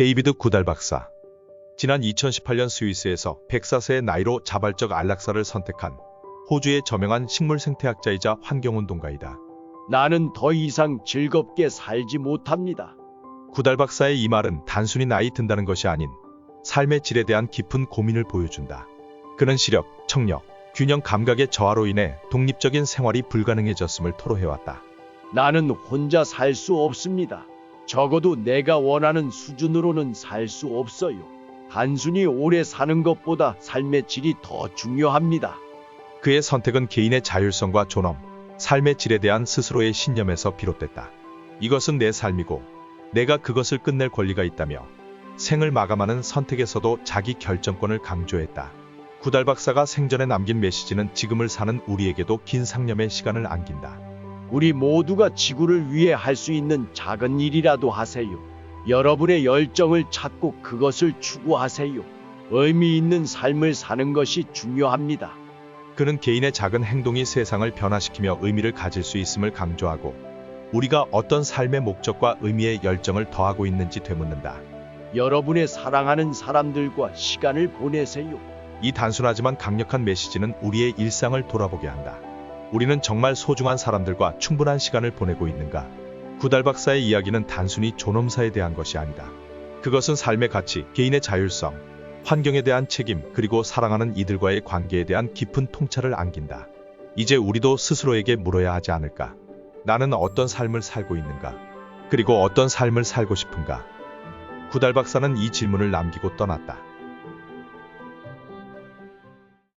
데이비드 구달 박사. 지난 2018년 스위스에서 104세의 나이로 자발적 안락사를 선택한 호주의 저명한 식물 생태학자이자 환경운동가이다. 나는 더 이상 즐겁게 살지 못합니다. 구달 박사의 이 말은 단순히 나이 든다는 것이 아닌 삶의 질에 대한 깊은 고민을 보여준다. 그는 시력, 청력, 균형 감각의 저하로 인해 독립적인 생활이 불가능해졌음을 토로해왔다. 나는 혼자 살 수 없습니다. 적어도 내가 원하는 수준으로는 살 수 없어요. 단순히 오래 사는 것보다 삶의 질이 더 중요합니다. 그의 선택은 개인의 자율성과 존엄, 삶의 질에 대한 스스로의 신념에서 비롯됐다. 이것은 내 삶이고 내가 그것을 끝낼 권리가 있다며 생을 마감하는 선택에서도 자기 결정권을 강조했다. 구달 박사가 생전에 남긴 메시지는 지금을 사는 우리에게도 긴 상념의 시간을 안긴다. 우리 모두가 지구를 위해 할 수 있는 작은 일이라도 하세요. 여러분의 열정을 찾고 그것을 추구하세요. 의미 있는 삶을 사는 것이 중요합니다. 그는 개인의 작은 행동이 세상을 변화시키며 의미를 가질 수 있음을 강조하고 우리가 어떤 삶의 목적과 의미의 열정을 더하고 있는지 되묻는다. 여러분의 사랑하는 사람들과 시간을 보내세요. 이 단순하지만 강력한 메시지는 우리의 일상을 돌아보게 한다. 우리는 정말 소중한 사람들과 충분한 시간을 보내고 있는가? 구달 박사의 이야기는 단순히 존엄사에 대한 것이 아니다. 그것은 삶의 가치, 개인의 자율성, 환경에 대한 책임, 그리고 사랑하는 이들과의 관계에 대한 깊은 통찰을 안긴다. 이제 우리도 스스로에게 물어야 하지 않을까? 나는 어떤 삶을 살고 있는가? 그리고 어떤 삶을 살고 싶은가? 구달 박사는 이 질문을 남기고 떠났다.